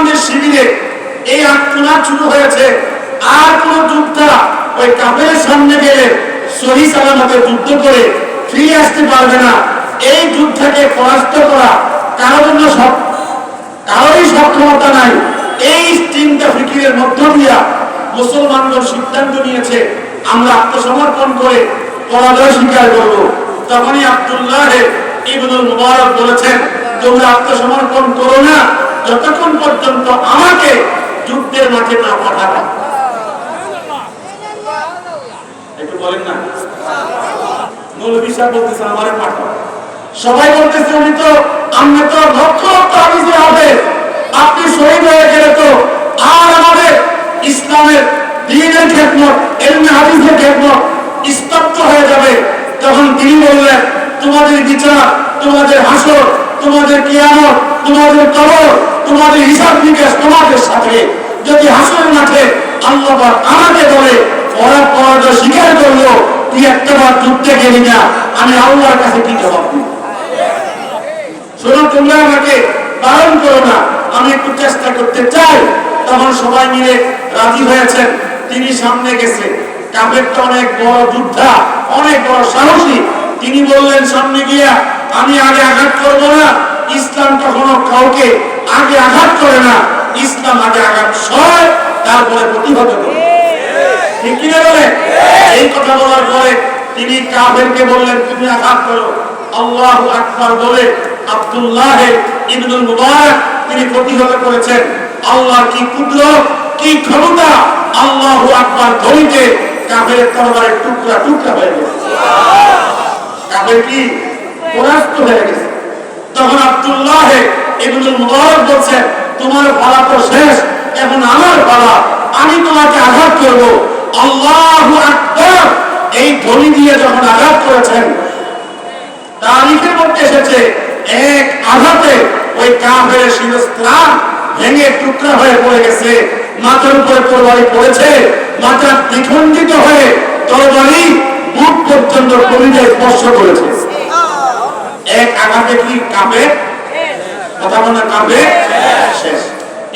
মুসলমানদের শিবিরে এই আক্রমণ শুরু হয়েছে। আর কোন যোদ্ধা ওই কাপের সামনে গেলে সহি সালামতে যুদ্ধ করে ফিরে আসতে পারবে না। এই যুদ্ধকে পরাস্ত করা কারোর জন্য সব কারোরই সক্ষমতা নাই। এই চিন্তা ফিকিরের মধ্য দিয়া মুসলমানগণ সিদ্ধান্ত নিয়েছে, আমরা আত্মসমর্পণ করে পরাজয় স্বীকার করব। তখনই আব্দুল্লাহ ইবনুল মুবারক বলেছেন, তোমরা আত্মসমর্পণ করো না যতক্ষণ পর্যন্ত আমাকে যুদ্ধের মাঠে না পাঠাবে। একটু বলেন না। বলতেছে আমারে পাঠাও। সবাই বলতেছে, উনি তো তো লক্ষ লক্ষ হবে। আপনি শহীদ হয়ে গেলে তো আর আমাদের ইসলামের দিনের এলমে হাদিসের স্তব্ধ হয়ে যাবে। তখন তিনি বললেন, তোমাদের বিচার, তোমাদের হাসর, তোমাদের কিয়ামত, তোমাদের কবর তোমাদের হিসাব নিকাশ তোমাদের সাথে। যদি হাসর মাঠে আল্লাহ আমাকে বলে, ওরা পরাজয় স্বীকার করল, তুই একটা বার যুদ্ধে গেলি না আমি আল্লাহর কাছে কি জবাব দিব শোনো, তোমরা আমাকে বারণ করো না। আমি একটু চেষ্টা করতে চাই। তখন সবাই মিলে রাজি হয়েছেন। তিনি সামনে গেছে। কাপেরটা অনেক বড় যোদ্ধা, অনেক বড় সাহসী। তিনি বললেন, সামনে গিয়া আমি আগে আঘাত করব না। ইসলাম কখনো কাউকে আগে আঘাত করে না, ইসলাম আগে আঘাত সয় তারপরে প্রতিহত করে। ঠিক বলে? এই কথা বলার পরে তিনি কাফেরকে বললেন, তুমি আঘাত করো। আকবার বলে, আব্দুল্লাহ ইবনুল মুবারক তিনি প্রতিহত করেছেন। আল্লাহ কি কুদরত, কি ক্ষমতা? আল্লাহু আকবার ধ্বনিতে কাফের তরবারের টুকরা টুকরা হয়ে গেছে। কাফের কি পরাস্ত হয়ে গেছে। তখন আব্দুল্লাহ ইবনুল মুবারক বলছেন, তোমার পালা তো শেষ এখন আমার পালা, আমি তোমাকে আঘাত করব। আল্লাহু আকবার! এই ধ্বনি দিয়ে যখন আঘাত করেছেন, তারিখের মধ্যে এসেছে এক আঘাতে ওই কাফের শিরস্ত্রাণ ভেঙে টুকরা হয়ে পড়ে গেছে। মাথার উপরে তরবারি পড়েছে, মাথা দ্বিখণ্ডিত হয়ে তরবারি বুক পর্যন্ত কবিতায় স্পর্শ করেছে। এক আঘাতে কি কাঁপে কথা বলে কাঁপে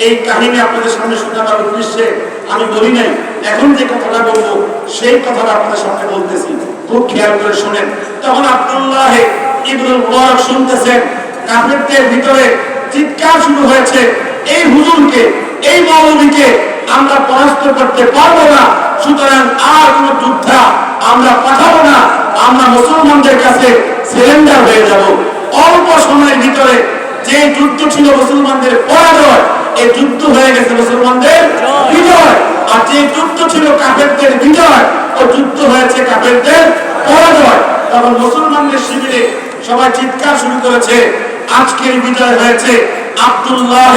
এই কাহিনী আপনাদের সামনে শোনাবার উদ্দেশ্যে আমি বলি নাই, এখন যে কথাটা বলব, সেই কথাটা আপনাদের সামনে বলতেছি। খুব খেয়াল করে শোনেন। তখন আব্দুল্লাহ ইবনুল মুবারক শুনতেছেন, কাফেরদের ভিতরে চিৎকার শুরু হয়েছে, এই হুজুরকে, এই মৌলবীকে আমরা পরাস্ত করতে পারব না, সুতরাং আর কোন যোদ্ধা আমরা পাঠাবো না, আমরা মুসলমানদের কাছে সিলিন্ডার হয়ে যাব। অল্প সময়ের ভিতরে যে যুদ্ধ ছিল মুসলমানদের পরাজয়, এই যুদ্ধ হয়ে গেছে মুসলমানদের বিজয়। আর যে যুদ্ধ ছিল কাফেরদের বিজয় ও যুদ্ধ হয়েছে কাফেরদের পরাজয়। তখন মুসলমানদের শিবিরে সবাই চিৎকার শুরু করেছে আজকের বিজয় হয়েছে আব্দুল্লাহ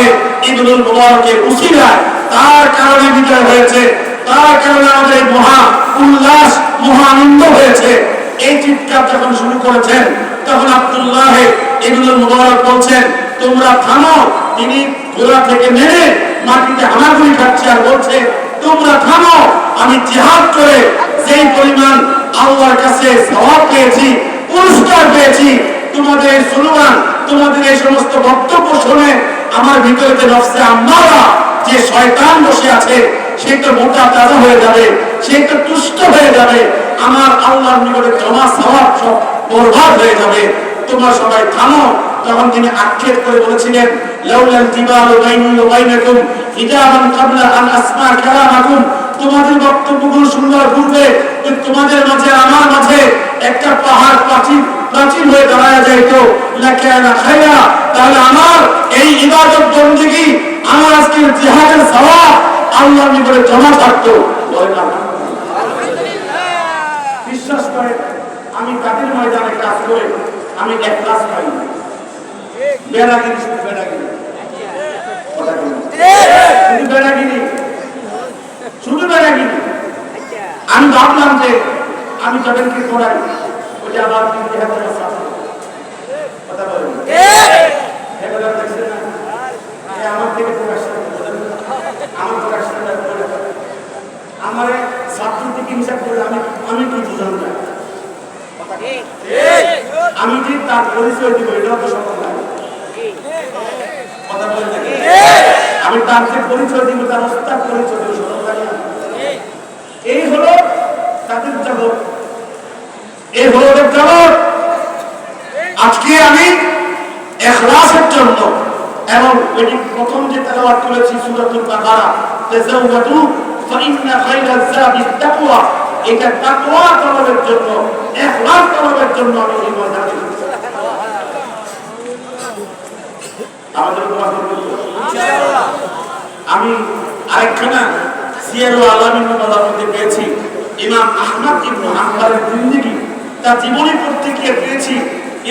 ইবনুল মুবারকের উসিলায়। তার কারণে বিজয় হয়েছে, তার কারণে আমাদের মহা উল্লাস, মহা আনন্দ হয়েছে। এই চিৎকার যখন শুরু করেছেন, তখন আব্দুল্লাহ ইবনুল মুবারক বলছেন, তোমরা থামো। তিনি ঘোড়া থেকে নেমে মাটিতে হামাগুড়ি খাচ্ছে আর বলছে, তোমরা থামো, আমি জিহাদ করে যেই পরিমাণ আল্লাহর কাছে সওয়াব পেয়েছি, পুরস্কার পেয়েছি, তোমাদের এই সুলমান, তোমাদের এই সমস্ত বক্তব্য শুনে আমার ভিতরে নফসে আম্মারা যে শয়তান বসে আছে সে তো মোটা তাজা হয়ে যাবে সে তো তুষ্ট হয়ে যাবে, আমার আল্লাহর নিকটে জমা সওয়াব সব বরবাদ হয়ে যাবে। তোমরা সবাই থামো। তখন তিনি আক্ষেপ করে বলেছিলেন বাইনাকুম হিজাবান ক্বাবলা আন আসমা কালামাকুম। তোমাদের বক্তব্যগুলো পূর্বে তোমাদের মাঝে, আমার মাঝে একটা পাহাড় হয়ে দাঁড়ায় যাইত। খায়রা তাহলে আমার এই ইবাদত বন্দেগী, আমার আজকের জিহাদের সওয়াব আল্লাহর নিকটে জমা থাকতো না বিশ্বাস করে আমি তাদের ময়দানে কাজ করে আমি এক ক্লাস পাই না বেড়াগিরি শুধু বেড়াগিরি। কথা বলুন। শুধু বেড়াগিরি। শুধু বেড়াগিরি। আমি ভাবলাম যে আমি যাদেরকে করাই ওটা আবার কিন্তু হেফাজত কথা বলেন। হেফাজত দেখছেন না? আমার থেকে প্রকাশ আমার প্রকাশ আমার ছাত্র থেকে হিসাব করে আমি যে তার পরিচয় দিব এটাও তো সম্ভব। আমি তার যে পরিচয় দিব তার ওস্তাদ পরিচয় দিব? এই হলো তাদের জগৎ এই হলো ওদের জগৎ আজকে আমি এখলাসের জন্য এবং এটি প্রথম যে তেলাওয়াত করেছি সূরাতুল বাকারা তাযাওয়াতু ফাইন্না খায়রাজ যাদি তাকওয়া। এটা তাকওয়া তলবের জন্য ইখলাস তলবের জন্য আমি এই ময়দানে আমাদের? আমি আরেকখানা সিয়ারু আলামিন মধ্যে পেয়েছি। ইমাম আহমদ ইবনে হাম্বলের জিন্দেগি তার জীবনী পড়তে গিয়ে পেয়েছি।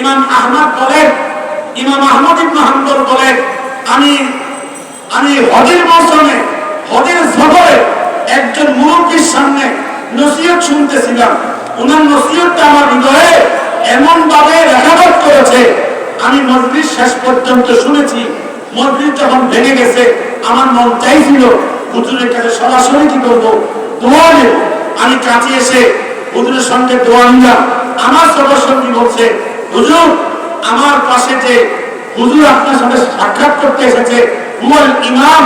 ইমাম আহমদ বলেন ইমাম আহমদ ইবনে হাম্বল বলেন আমি আমি হজের মৌসুমে হজের সফরে একজন মুরব্বীর সামনে নসিহত শুনতেছিলাম। ওনার নসিহতটা আমার হৃদয়ে এমন ভাবে রেখাপাত করেছে আমি মজলিস শেষ পর্যন্ত শুনেছি মসজিদ যখন ভেঙে গেছে, আমার মন চাইছিল, হুজুরের কাছে সরাসরি কি করব? দোয়া নেব। আমি কাছে এসে হুজুরের সঙ্গে দোয়া নিলাম। আমার সবার সঙ্গী বলছে, হুজুর, আমার পাশে যে হুজুর আপনার সাথে সাক্ষাৎ করতে এসেছে হুয়াল ইমাম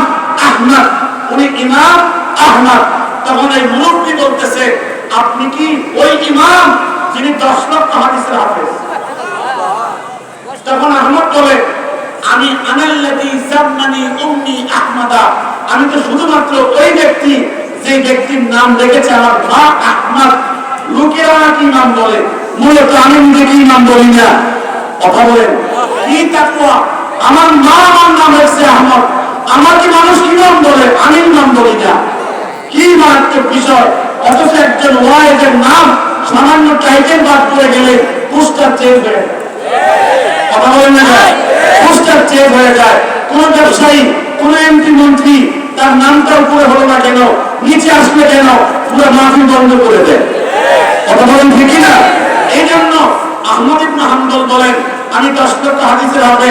আহমদ। উনি ইমাম আহমদ। তখন এই মুরব্বী বলতেছে, আপনি কি ওই ইমাম যিনি দশ লক্ষ হাদিসের হাফেজ? তখন আহমদ বলে, আমি আহমদা, আমি তো শুধুমাত্র ওই ব্যক্তি যে ব্যক্তির নাম রেখেছে আমার মা আহমদ। লোকেরা কি নাম বলে? মূলত আমি নিজেকে নাম বলি না। কথা বলেন। কি তাকুয়া আমার মা আমার নাম রেখেছে আহমদ। আমার কি মানুষ কি নাম বলে? আমি নাম বলি না। কি মারাত্মক বিষয়। অথচ একজন ওয়াইজের নাম সামান্য টাইটেল বাদ করে গেলে পোস্টার চেঞ্জ হয়ে কথা বলেন না পোস্টার চেঞ্জ হয়ে যায় কোন ব্যবসায়ী কোন এমপি মন্ত্রী তার নামটা উপরে হলো না কেন নিচে আসবে কেন পুরো মাফি বন্ধ করে দেয় কথা বলেন ঠিকই না এই জন্য আহমদ ইবনে হাম্বল বলেন আমি দশ লক্ষ হাদিসের হবে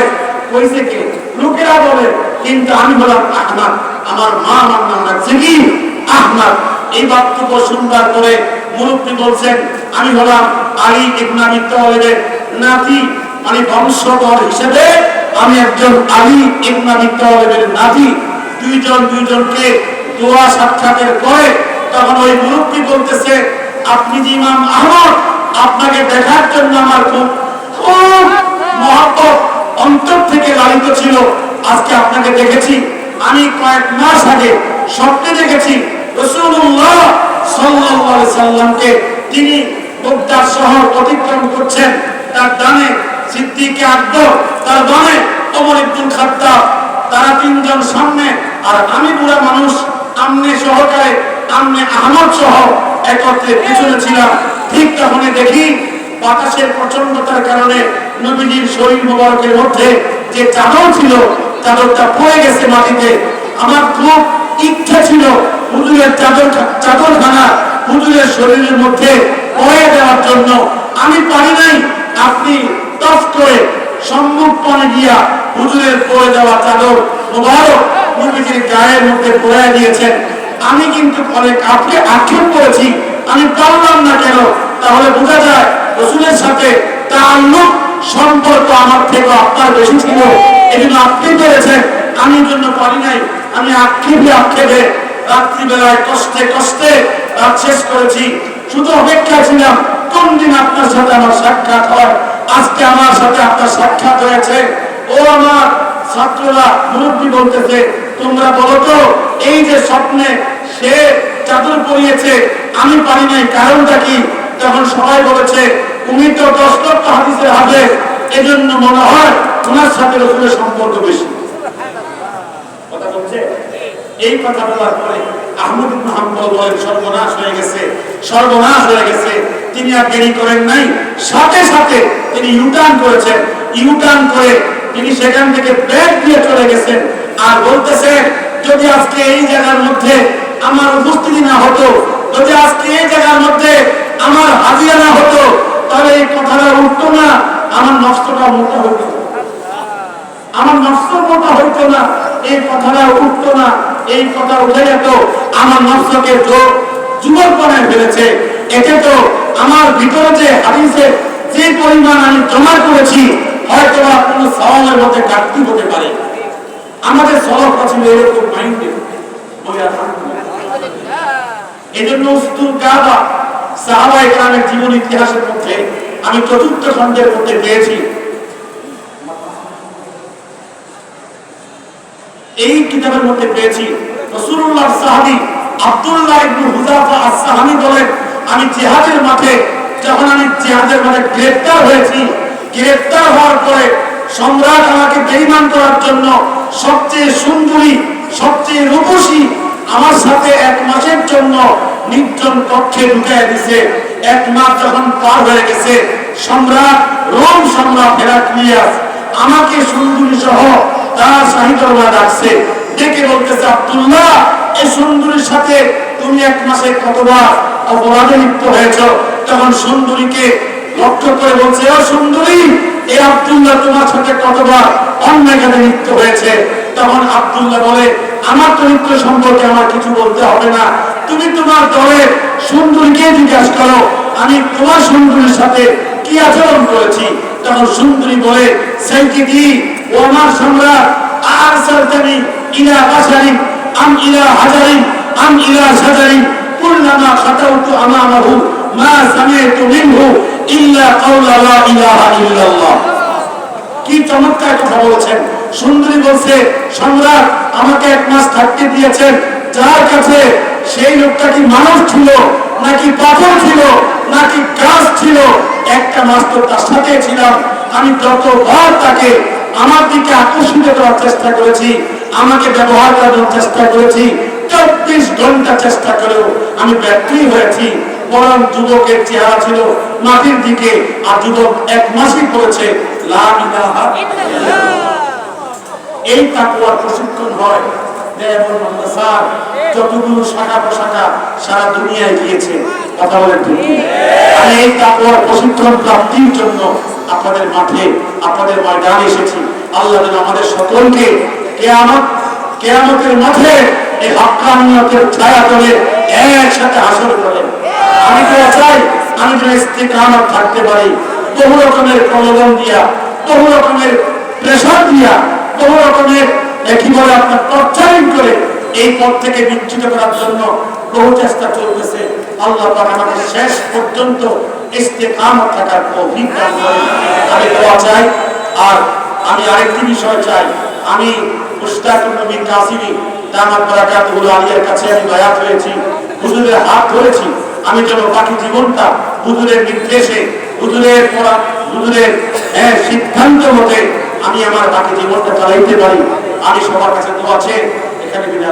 কইছে কে লোকেরা বলে কিন্তু আমি বললাম আহমদ আমার মা আমার নাম রাখছে কি আহমদ এই বক্তব্য শুনবার পরে মুরব্বী বলছেন আমি হলাম আলী ইবনে আবি তালেবের নাতি। মানে বংশধর হিসেবে আমি একজন আলী ইবনে আবি তালেবের নাতি। দুইজন দুইজনকে দোয়া সাক্ষাতের পরে তখন ওই মুরব্বী বলতেছে, আপনি যে ইমাম আহমদ, আপনাকে দেখার জন্য আমার খুব খুব মহব্বত, অন্তর থেকে লালিত ছিল। আজকে আপনাকে দেখেছি। আমি কয়েক মাস আগে স্বপ্নে দেখেছি রসুল্লাহ আলাইহি সাল্লামকে। তিনি বগদাদ শহর অতিক্রম করছেন। তার ডানে সিদ্দিকে আকবর, তার বামে ওমর ইবনুল খাত্তাব, তারা তিনজন সামনে, আর আমি বুড়া মানুষ, আমনে সহকারে, আমনে আহমদ সহ একত্রে পিছনে ছিলাম। ঠিক তখনই দেখি বাতাসের প্রচন্ডতার কারণে নবীজির শরীর মোবারকের মধ্যে যে চাদর ছিল, চাদরটা পড়ে গেছে মাটিতে। আমার খুব ইচ্ছা ছিল হুজুরের চাদর চাদরখানা হুজুরের শরীরের মধ্যে পড়ে দেওয়ার জন্য। আমি পারি নাই, আপনি টফ করে গিয়া হুজুরের দেওয়া চাদর গায়ের মধ্যে দিয়েছেন। আমি কিন্তু অনেক আক্ষেপ করেছি, আমি পারলাম না কেন? তাহলে বোঝা যায় রসুলের সাথে সম্পর্ক আমার থেকে আপনার বেশি ছিল। এই জন্য আপনি পেরেছেন, আমি জন্য পারি নাই। আমি আক্ষেপে আক্ষেপে রাত্রিবেলায় কষ্টে কষ্টে রাত শেষ করেছি। শুধু অপেক্ষা ছিলাম কোন দিন আপনার সাথে আমার সাক্ষাৎ হয়? আজকে আমার সাথে আপনার সাক্ষাৎ হয়েছে। ও আমার ছাত্ররা, মুরব্বী বলতেছে, তোমরা বলো তো, এই যে স্বপ্নে সে চাদর পরিয়েছে, আমি পারি নাই, কারণটা কি? তখন সবাই বলেছে, উনি তো দশ লক্ষ হাদিসের হবে এজন্য মনে হয় ওনার সাথে রসুলের সম্পর্ক বেশি। কথা বলছে? এই কথা বলার পরে আহমদ হাম্বল বলেন, সর্বনাশ হয়ে গেছে, সর্বনাশ হয়ে গেছে। তিনি আর দেরি করেন নাই। সাথে সাথে তিনি ইউটার্ন করেছেন। ইউটার্ন করে তিনি সেখান থেকে ব্যাগ দিয়ে চলে গেছেন। আর বলতেছেন যদি আজকে এই জায়গার মধ্যে আমার উপস্থিতি না হতো, যদি আজকে এই জায়গার মধ্যে আমার হাজিরা না হতো, তাহলে এই কথাটা উঠতো না, আমার নষ্টটা মোটা হতো আমার নষ্ট মোটা হইতো না, এই কথাটা উঠতো না, এই কথা উঠে যেত, আমার নষ্টকে যুবক বানায় ফেলেছে। এতে তো আমার ভিতরে যে হাদিসে যে পরিমাণ আমি জমা করেছি হয়তো কোনো সওয়ালের মধ্যে ঘাটতি হতে পারে। আমাদের সলভ ছিল এরকম মাইন্ডে উস্তুল কাবা সাহাবা জীবন ইতিহাসের মধ্যে আমি চতুর্থ খণ্ডের মধ্যে পেয়েছি। এই কিতাবের মধ্যে পেয়েছি রাসূলুল্লাহ সাহাবী আব্দুল্লাহ ইবনে হুযাফা আস-সাহাবী বলেন, আমি মাঠে যখন আমি জিহাদের মাঠে গ্রেফতার হয়েছি গ্রেফতার হওয়ার পরে সম্রাট আমাকে বেঈমান করার জন্য সবচেয়ে সুন্দরী, সবচেয়ে রূপসী আমার সাথে এক মাসের জন্য নির্জন কক্ষে ঢুকাই দিছে। এক মাস যখন পার হয়ে গেছে, সম্রাট, রোম সম্রাট হেরাক্লিয়াস আমাকে সুন্দরী সহ তার শাহিদরা ডাকছে। ডেকে বলতেছে, আব্দুল্লাহ, এই সুন্দরীর সাথে তুমি এক মাসে কতবার অপরাধে লিপ্ত হয়েছ? তখন সুন্দরীকে লক্ষ্য করে বলছে ও সুন্দরী, এ আব্দুল্লাহ তোমার সাথে কতবার অন্যায় কাজে লিপ্ত হয়েছে? তখন আব্দুল্লাহ বলে, আমার চরিত্র সম্পর্কে আমার কিছু বলতে হবে না। তুমি তোমার দলের সুন্দরীকে জিজ্ঞাসা করো, আমি তোমার সুন্দরীর সাথে কি আচরণ করেছি? তখন সুন্দরী বলে সাইকিদি ও আমার সম্রাট, আর সালতানি, ইলা বাসারিন আম ইলা হাজারিন, আম ইলা সাজারিন, কুল্লামা খাতাউতু আমামাহু। কি চমৎকার কথা বলেছেন। সুন্দরী বলছে, সম্রাট আমাকে এক মাস থাকতে দিয়েছেন। যার কাছে সেই লোকটা কি মানুষ ছিল, নাকি পাথর ছিল, নাকি ছিল? একটা মাস তো তার সাথে ছিলাম। আমি যতবার তাকে আমার দিকে আকর্ষিত করার চেষ্টা করেছি, আমাকে ব্যবহার করার চেষ্টা করেছি, চব্বিশ ঘণ্টা চেষ্টা করেও আমি ব্যর্থই হয়েছি। বরং যুবকের চেহারা ছিল মাটির দিকে, আর যুবক এক মাসই করেছে এই তাকুয়ার প্রশিক্ষণ হয় যতগুলো শাখা প্রশাখা সারা দুনিয়ায় গিয়েছে, কথা বলেন আমি এই তাকুয়ার প্রশিক্ষণ প্রাপ্তির জন্য আপনাদের মাঠে, আপনাদের ময়দানে এসেছি। আল্লাহ যেন আমাদের সকলকে কেয়ামত, কেয়ামতের মাঠে এই হক্কানিয়তের ছায়া তলে, একসাথে হাসর করেন। আমি তো চাই আমি যেন ইস্তেকামত থাকতে পারি, বহু রকমের প্রলোভন দিয়া, বহু রকমের প্রেশার দিয়া, বহু রকমের একই বলে আপনার টর্চারিং করে এই পথ থেকে বিচ্যুত করার জন্য বহু চেষ্টা চলতেছে। আল্লাহ পাক আমাদের শেষ পর্যন্ত থাকার আমি চাই, আর আমি আরেকটি বিষয় চাই। আমি নবী কাসিমি আলিয়ার কাছে আমি হয়েছি, হুজুরের হাত ধরেছি। আমি যেন বাকি জীবনটা হুজুরের নির্দেশে হুজুরের পড়া হুজুরের হ্যাঁ, সিদ্ধান্ত মতে আমি আমার বাকি জীবনটা চালাইতে পারি। আমি সবার কাছে তো আছে এখানে বিনা